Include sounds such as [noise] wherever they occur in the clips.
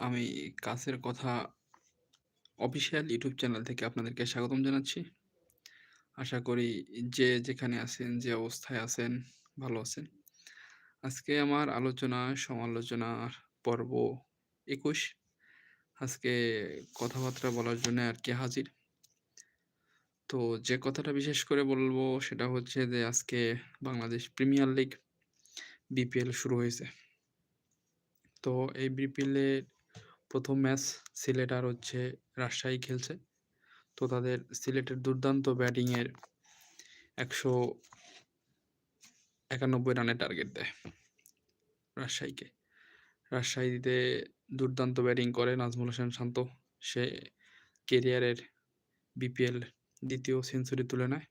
আমি কাছের কথা অফিসিয়াল ইউটিউব চ্যানেল থেকে আপনাদেরকে স্বাগতম জানাচ্ছি। আশা করি যে যেখানে আছেন, যে অবস্থায় আছেন, ভালো আছেন। আজকে আমার আলোচনা সমালোচনার পর্ব ২১ আজকে কথাবার্তা বলার জন্য আর কি হাজির। তো যে কথাটা বিশেষ করে বলব সেটা হচ্ছে যে আজকে বাংলাদেশ প্রিমিয়ার লিগ বিপিএল শুরু হয়েছে। তো এই বিপিএলের ১ম ম্যাচ সিলেট আর হচ্ছে রাজশাহী খেলছে। তো তাদের সিলেটের দুর্দান্ত ব্যাটিংয়ের ১৯১ রানের টার্গেট দেয় রাজশাহীকে। রাজশাহীতে দুর্দান্ত ব্যাটিং করে নাজমুল হোসেন শান্ত। সে কেরিয়ারের বিপিএল দ্বিতীয় সেঞ্চুরি তুলে নেয়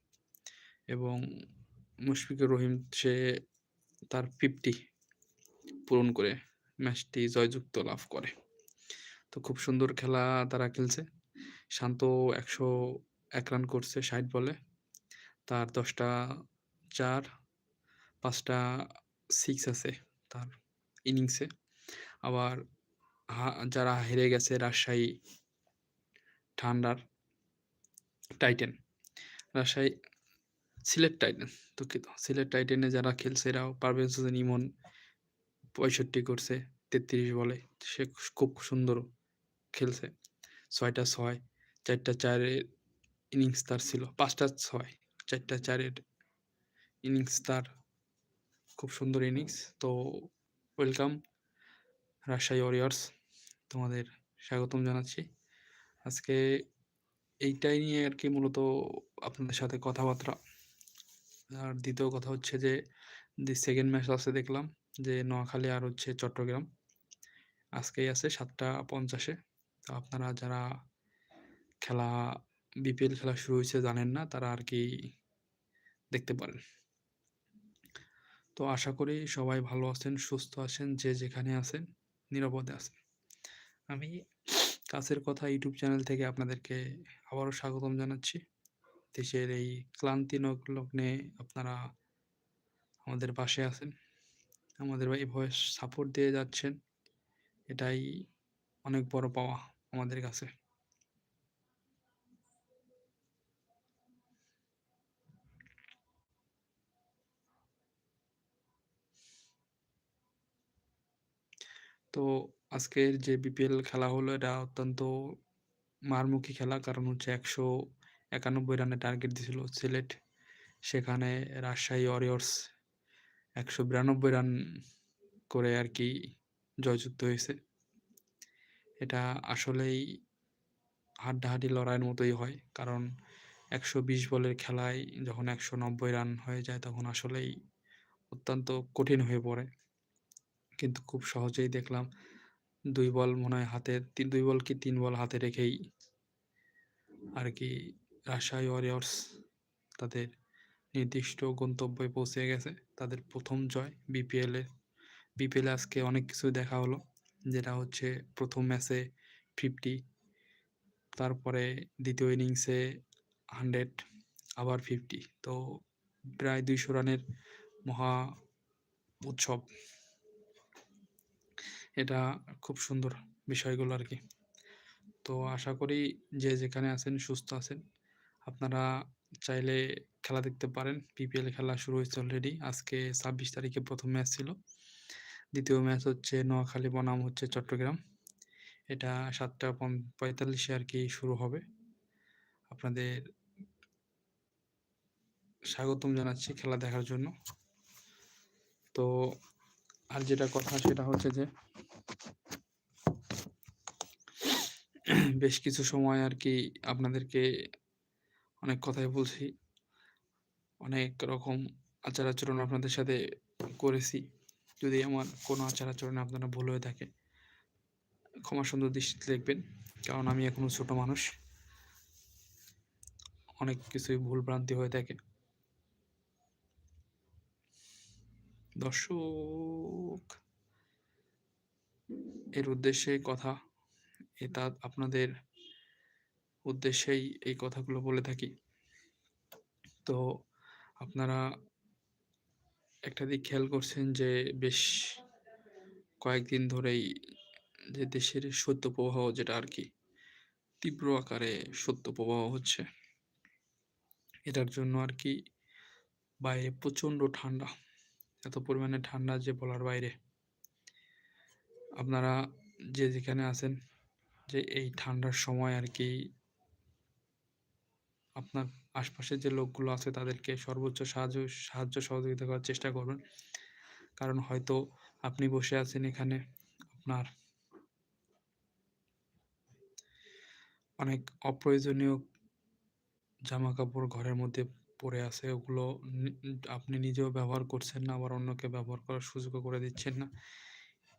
এবং মুশফিকুর রহিম সে তার 50 পূরণ করে ম্যাচটি জয়যুক্ত লাভ করে। তো খুব সুন্দর খেলা তারা খেলছে। শান্ত ১০১ রান করছে ৬০ বলে। তার দশটা চার, পাঁচটা সিক্স আছে তার ইনিংসে। আবার যারা হেরে গেছে রাজশাহী ঠান্ডার টাইটেন রাজশাহী সিলেট টাইটেন দুঃখিত। সিলেট টাইটেনে যারা খেলছে এরাও পারভেজ ইমন ৬৫ করছে ৩৩ বলে। সে খুব সুন্দর খেলছে। ৬ টা ৬, ৪ টা ৪ এর ইনিংস তার ছিল। ৫ টা ৬, ৪ টা ৪ এর ইনিংস তার খুব সুন্দর ইনিংস। তো ওয়েলকাম রাজশাহী ওয়ারিয়র্স। তোমাদের স্বাগতম জানাচ্ছি। আজকে এইটাই নিয়ে আর কি মূলত আপনাদের সাথে কথাবার্তা। আর দ্বিতীয় কথা হচ্ছে যে, দি সেকেন্ড ম্যাচ আছে দেখলাম যে নোয়াখালী আর হচ্ছে চট্টগ্রাম। আজকেই আছে ৭ঃ৫০ এ। তো আপনারা যারা খেলা বিপিএল খেলা শুরু হয়েছে জানেন না তারা আর কি দেখতে পারেন। তো আশা করি সবাই ভালো আছেন, সুস্থ আছেন, যে যেখানে আছেন নিরাপদে আছেন। আমি কাছের কথা ইউটিউব চ্যানেল থেকে আপনাদেরকে আবারও স্বাগতম জানাচ্ছি। দেশের এই ক্লান্তি লগ্নে আপনারা আমাদের পাশে আছেন। আমাদের এই ভয়েস সাপোর্ট দিয়ে যাচ্ছেন। এটাই অনেক বড় পাওয়া আমাদের কাছে। তো আজকের যে বিপিএল খেলা হলো, এটা অত্যন্ত মারমুখী খেলা। কারণ হচ্ছে ১৯১ রানের টার্গেট দিছিল সিলেট। সেখানে রাজশাহী ওয়ারিয়র্স ১৯২ রান করে আর কি জয়যুক্ত হয়েছে। এটা আসলেই হাড্ডাহাড্ডি লড়াইয়ের মতোই হয়। কারণ ১২০ বলের খেলায় যখন ১৯০ রান হয়ে যায়, তখন আসলেই অত্যন্ত কঠিন হয়ে পড়ে। কিন্তু খুব সহজেই দেখলাম দুই বল মনে হয় হাতে দুই বল কি তিন বল হাতে রেখেই আর কি রাজশাহী ওয়ারিয়র্স তাদের নির্দিষ্ট গন্তব্যে পৌঁছে গেছে। তাদের প্রথম জয় বিপিএলে। বিপিএলে আজকে অনেক কিছুই দেখা হলো। যেটা হচ্ছে প্রথম ম্যাচে 50 তারপরে দ্বিতীয় ইনিংসে 100 আবার 50 তো প্রায় ২০০ রানের মহা উৎসব। এটা খুব সুন্দর বিষয়গুলো আর কি তো আশা করি যে যেখানে আছেন, সুস্থ আছেন। আপনারা চাইলে খেলা দেখতে পারেন। পিপিএল খেলা শুরু হয়েছে অলরেডি। আজকে ২৬ তারিখে প্রথম ম্যাচ ছিল। ২য় ম্যাচ হচ্ছে নোয়াখালী বনাম হচ্ছে চট্টগ্রাম। এটা সাতটা পঁয়তাল্লিশে আর কি শুরু হবে। আপনাদের স্বাগতম জানাচ্ছি খেলা দেখার জন্য। তো আর যেটা কথা সেটা হচ্ছে যে বেশ কিছু সময় আর কি আপনাদেরকে অনেক কথাই বলছি। অনেক রকম আচার-আচরণ আপনাদের সাথে করেছি। যদি আমার কোনো আচার-আচরণে আপনারা ভুল হয়ে থাকে, ক্ষমা সুন্দর দৃষ্টিতে দেখবেন। কারণ আমি এখনও ছোট মানুষ। অনেক কিছুই ভুল-ভ্রান্তি হয়ে থাকে। দর্শক, এর উদ্দেশ্যেই কথা। এটা আপনাদের উদ্দেশ্যেই এই কথাগুলো বলে থাকি। তো আপনারা একটা দিক খেয়াল করছেন যে, বেশ কয়েকদিন ধরেই যে দেশের শৈত্যপ্রবাহ যেটা আর কি, তীব্র আকারে শৈত্যপ্রবাহ হচ্ছে। এটার জন্য আর কি বাইরে প্রচণ্ড ঠান্ডা। এত পরিমাণে ঠান্ডা যে বলার বাইরে। আপনারা যে যেখানে আছেন, যে এই ঠান্ডার সময় আর কি আপনার আশপাশে যে লোকগুলো আছে তাদেরকে সর্বোচ্চ সাহায্য সাহায্য সহযোগিতা করার চেষ্টা করবেন। কারণ হয়তো আপনি বসে আছেন এখানে আপনার অনেক অপ্রয়োজনীয় জামা কাপড় ঘরের মধ্যে পড়ে আছে। ওগুলো আপনি নিজেও ব্যবহার করছেন না, আবার অন্যকে ব্যবহার করার সুযোগও করে দিচ্ছেন না।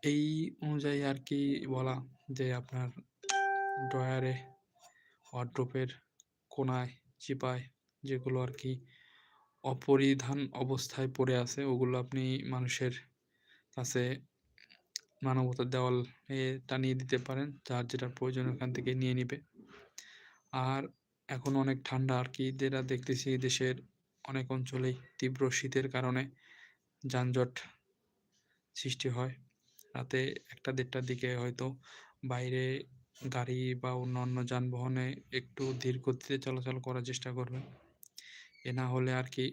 এই অনুযায়ী আর কি বলা যে আপনার ড্রয়ারে, ওয়ারড্রোবের কোণায়, চিপায় যেগুলো আর কি অপরিধান অবস্থায় পড়ে আছে, ওগুলো আপনি মানুষের কাছে মানবতার দেওয়াল এ টানিয়ে দিতে পারেন। যার যেটা প্রয়োজন ওখান থেকে নিয়ে নিবে। আর এখন অনেক ঠান্ডা আর কি যেটা দেখতেছি দেশের অনেক অঞ্চলেই তীব্র শীতের কারণে যানজট সৃষ্টি হয়। রাতে ১টা-১.৫টার দিকে হয়তো বাইরে গাড়ি বা অন্যান্য যানবাহনে একটু ধীর গতিতে চলাচল করার চেষ্টা করবেন। এ না হলে আর কি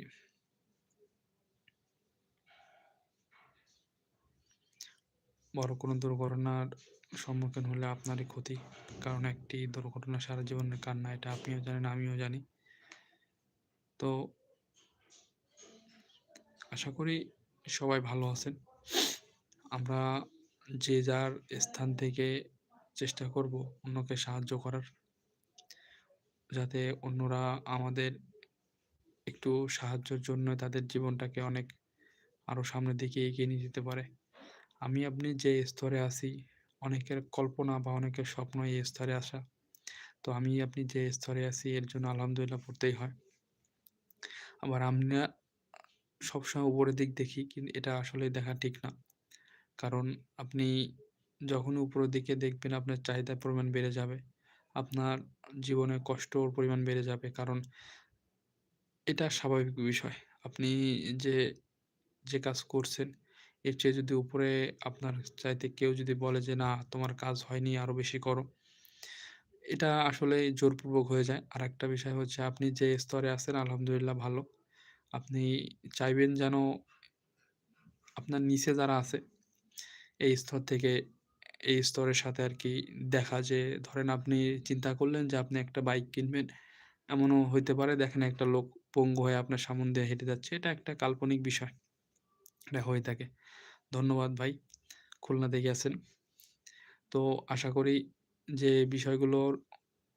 বড় কোনো দুর্ঘটনার সম্মুখীন হলে আপনারই ক্ষতি। কারণ একটি দুর্ঘটনা সারা জীবনের কান্না এটা আপনিও জানেন, আমিও জানি। তো আশা করি সবাই ভালো আছেন। আমরা যে যার স্থান থেকে চেষ্টা করব অন্যকে সাহায্য করার। যাতে অন্যরা আমাদের একটু সাহায্যের জন্য তাদের জীবনটাকে অনেক আরও সামনের দিকে এগিয়ে নিয়ে যেতে পারে। আমি আপনি যে স্তরে আছি, অনেকের কল্পনা বা অনেকের স্বপ্ন এই স্তরে আসা। তো আমি আপনি যে স্তরে আছি, এর জন্য আলহামদুলিল্লাহ পড়তেই হয়। আবার আমরা সবসময় উপরের দিক দেখি, কিন্তু এটা আসলে দেখা ঠিক না। কারণ আপনি যখনই উপরের দিকে দেখবেন আপনার চাহিদার পরিমাণ বেড়ে যাবে। আপনার জীবনে কষ্টর পরিমাণ বেড়ে যাবে। কারণ এটা স্বাভাবিক বিষয়। আপনি যে, যে কাজ করছেন এর চেয়ে যদি উপরে আপনার চাইতে কেউ যদি বলে যে, "না তোমার কাজ হয়নি আরও বেশি করো।" এটা আসলে জোরপূর্বক হয়ে যায়। আর একটা বিষয় হচ্ছে আপনি যে স্তরে আছেন আলহামদুলিল্লাহ ভালো। আপনি চাইবেন যেন আপনার নিচে যারা আছে এই স্তর থেকে এই স্তরের সাথে আর কি দেখা যে ধরেন আপনি চিন্তা করলেন যে আপনি একটা বাইক কিনবেন। এমনও হইতে পারে দেখেন একটা লোক পঙ্গু হয়ে আপনার সামন দিয়ে হেঁটে যাচ্ছে। এটা একটা কাল্পনিক বিষয়। এটা হয়ে থাকে। ধন্যবাদ ভাই। খুলনা থেকে আছেন। তো আশা করি যে বিষয়গুলোর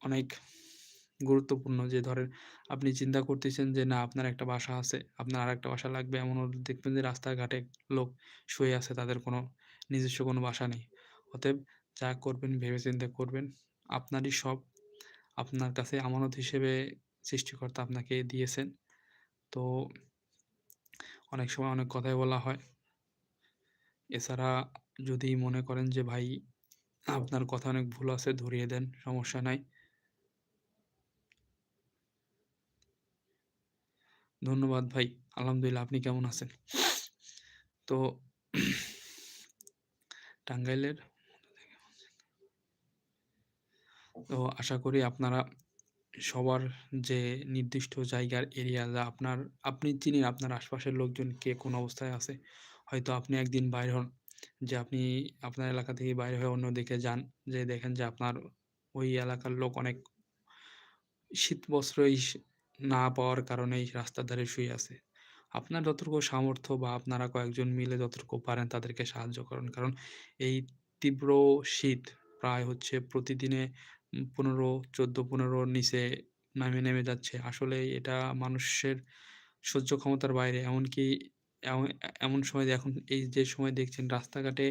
অনেক গুরুত্বপূর্ণ যে ধরেন আপনি চিন্তা করতেছেন যে না আপনার একটা বাসা আছে, আপনার আর একটা বাসা লাগবে এমনও দেখবেন যে রাস্তাঘাটে লোক শুয়ে আছে তাদের কোনো নিজস্ব কোনো বাসা নেই। অতএব যা করবেন ভেবেচিন্তে করবেন। আপনারই সব। আপনার কাছে আমানত হিসেবে সৃষ্টিকর্তা আপনাকে দিয়েছেন। তো অনেক সময় অনেক কথাই বলা হয়। এছাড়া যদি মনে করেন যে ভাই আপনার কথা অনেক ভুল আছে ধরিয়ে দেন, সমস্যা নাই। ধন্যবাদ ভাই। আলহামদুলিল্লাহ আপনি কেমন আছেন? তো [clears throat] টাঙ্গাইলের তো আশা করি আপনারা সবার যে নির্দিষ্ট জায়গার এরিয়া যা আপনার, আপনি চিনেন আপনার আশপাশের লোকজন কে কোন অবস্থায় আছে। হয়তো আপনি একদিন বাইর হন, যে আপনি আপনার এলাকা থেকে বাইরে হয়ে অন্যদিকে যান। যেয়ে দেখেন যে আপনার ওই এলাকার লোক অনেক শীত বস্ত্রই না পাওয়ার কারণেই রাস্তার ধারে শুয়ে আছে। আপনার যতটুকু সামর্থ্য বা আপনারা কয়েকজন মিলে যতটুকু পারেন তাদেরকে সাহায্য করুন। কারণ এই তীব্র শীত প্রায় হচ্ছে প্রতিদিনে উম ১৫, ১৪-১৫ নিচে নামে নেমে যাচ্ছে। আসলে এটা মানুষের সহ্য ক্ষমতার বাইরে। এমনকি এম এমন সময় এখন এই যে সময় দেখছেন রাস্তাঘাটে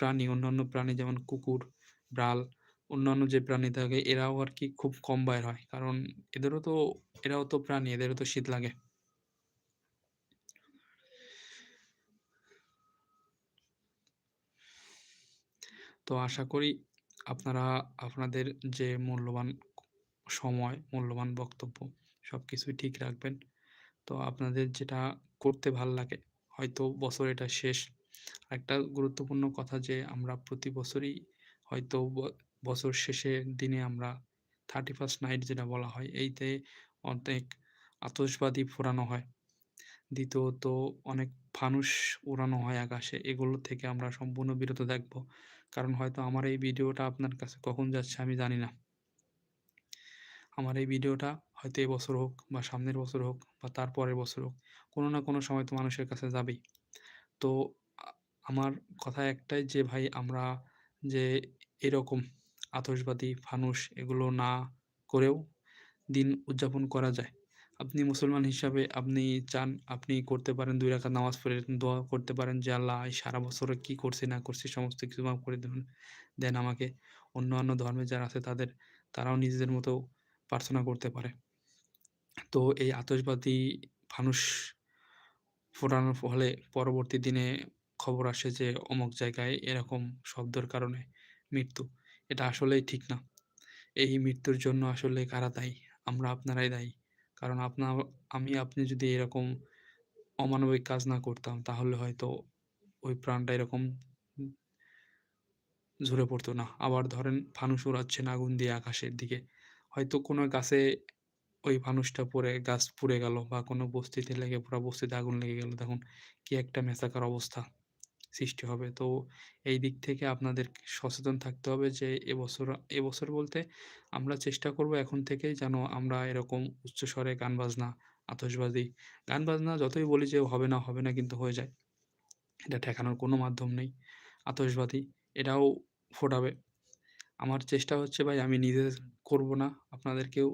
প্রাণী, অন্যান্য প্রাণী যেমন কুকুর, বিড়াল, অন্যান্য যে প্রাণী থাকে এরাও আর কি খুব কম বাইর হয়। কারণ এদেরও তো এরাও তো প্রাণী, এদেরও তো শীত লাগে। তো আশা করি আপনারা আপনাদের যে মূল্যবান সময়, মূল্যবান বক্তব্য সব কিছুই ঠিক রাখবেন। তো আপনাদের যেটা করতে ভালো লাগে হয়তো বছর এটা শেষ। আরেকটা গুরুত্বপূর্ণ কথা যে আমরা প্রতি বছরই হয়তো বছর শেষের দিনে আমরা 31st নাইট যেটা বলা হয়, এইতে অনেক আতশবাজি ফোড়ানো হয়। দ্বিতীয়ত অনেক ফানুস উড়ানো হয় আকাশে। এগুলো থেকে আমরা সম্পূর্ণ বিরত থাকব। কারণ হয়তো আমার এই ভিডিওটা আপনার কাছে কখন যাচ্ছে আমি জানি না। আমার এই ভিডিওটা হয়তো এবছর হোক বা সামনের বছর হোক বা তার পরের বছর হোক, কোনো না কোনো সময় তো মানুষের কাছে যাবেই। তো আমার কথা একটাই যে ভাই আমরা যে এরকম আতশবাজি, ফানুস এগুলো না করেও দিন উদযাপন করা যায়। আপনি মুসলমান হিসাবে আপনি চান আপনি করতে পারেন ২ রাকাত নামাজ পড়ে দোয়া করতে পারেন যে, "আল্লাহ সারা বছরে কি করছি না করছি সমস্ত কিছু মাফ করে দেবেন দেন আমাকে।" অন্যান্য ধর্মের যারা আছে তাদের তারাও নিজেদের মতো প্রার্থনা করতে পারে। তো এই আতশবাজি, ফানুস ফোড়ানোর ফলে পরবর্তী দিনে খবর আসে যে অমুক জায়গায় এরকম শব্দের কারণে মৃত্যু। এটা আসলেই ঠিক না। এই মৃত্যুর জন্য আসলে কারা দায়ী? আমরা আপনারাই দায়ী। কারণ আপনার আমি, আপনি যদি এরকম অমানবিক কাজ না করতাম, তাহলে হয়তো ওই প্রাণটা এরকম ঝরে পড়তো না। আবার ধরেন ফানুস উড়াচ্ছেন আগুন দিয়ে আকাশের দিকে। হয়তো কোনো গাছে ওই ফানুসটা পড়ে, গাছ পুড়ে গেল বা কোনো বস্তিতে লেগে, পুরা বস্তিতে আগুন লেগে গেল। তখন কি একটা মেসাকার অবস্থা সৃষ্টি হবে। তো এই দিক থেকে আপনাদের সচেতন থাকতে হবে যে এবছর এবছর বলতে আমরা চেষ্টা করব এখন থেকেই যেন আমরা এরকম উচ্চস্বরে গান বাজনা, আতশবাজি, গান বাজনা যতই বলি যে হবে না, হবে না কিন্তু হয়ে যায়। এটা ঠেকানোর কোনো মাধ্যম নেই। আতশবাজি এটাও ফোটাবে। আমার চেষ্টা হচ্ছে ভাই আমি নিজে করব না। আপনাদেরকেও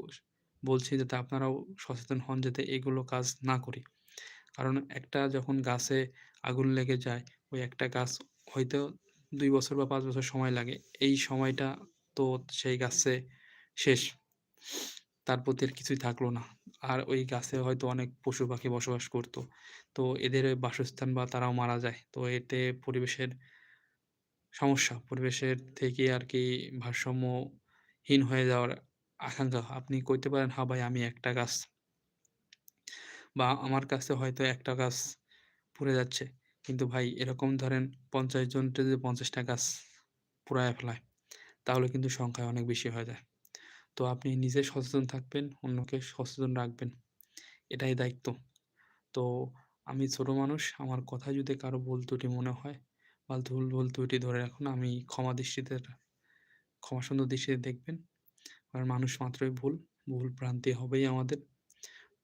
বলছি যাতে আপনারাও সচেতন হন যাতে এগুলো কাজ না করি। কারণ একটা যখন গাছে আগুন লেগে যায়, ওই একটা গাছ হয়তো দুই বছর বা পাঁচ বছর সময় লাগে। এই সময়টা তো সেই গাছে শেষ। তার প্রতি আর কিছুই থাকল না। আর ওই গাছে হয়তো অনেক পশু-পাখি বসবাস করত। তো এদের বাসস্থান বা তারাও মারা যায়। তো এতে পরিবেশের সমস্যা, পরিবেশের থেকে আর কি ভারসাম্যহীন হয়ে যাওয়ার আকাঙ্ক্ষা আপনি কইতে পারেন, হা ভাই আমি একটা গাছ" বা আমার কাছে হয়তো একটা গাছ পুড়ে যাচ্ছে। কিন্তু ভাই এরকম ধরেন ৫০ জনকে যদি পঞ্চাশটা গাছ পুড়াইয়া ফেলায়, তাহলে কিন্তু সংখ্যায় অনেক বেশি হয়ে যায়। তো আপনি নিজে সচেতন থাকবেন, অন্যকে সচেতন রাখবেন। এটাই দায়িত্ব। তো আমি ছোট মানুষ, আমার কথায় যদি কারও ভুল ত্রুটি মনে হয় বা ভুল, ভুল ত্রুটি ধরে রাখুন, আমি ক্ষমা দৃষ্টিতে ক্ষমা সুন্দর দৃষ্টিতে দেখবেন। কারণ মানুষ মাত্রই ভুল, ভুল ভ্রান্তি হবেই আমাদের।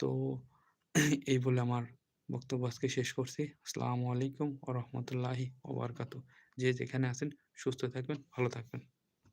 তো এই বলে আমার বক্তব্য আজকে শেষ করছি। আসসালামু আলাইকুম ও রাহমাতুল্লাহি ওয়া বারাকাতুহু। যে যেখানে আছেন সুস্থ থাকবেন, ভালো থাকবেন।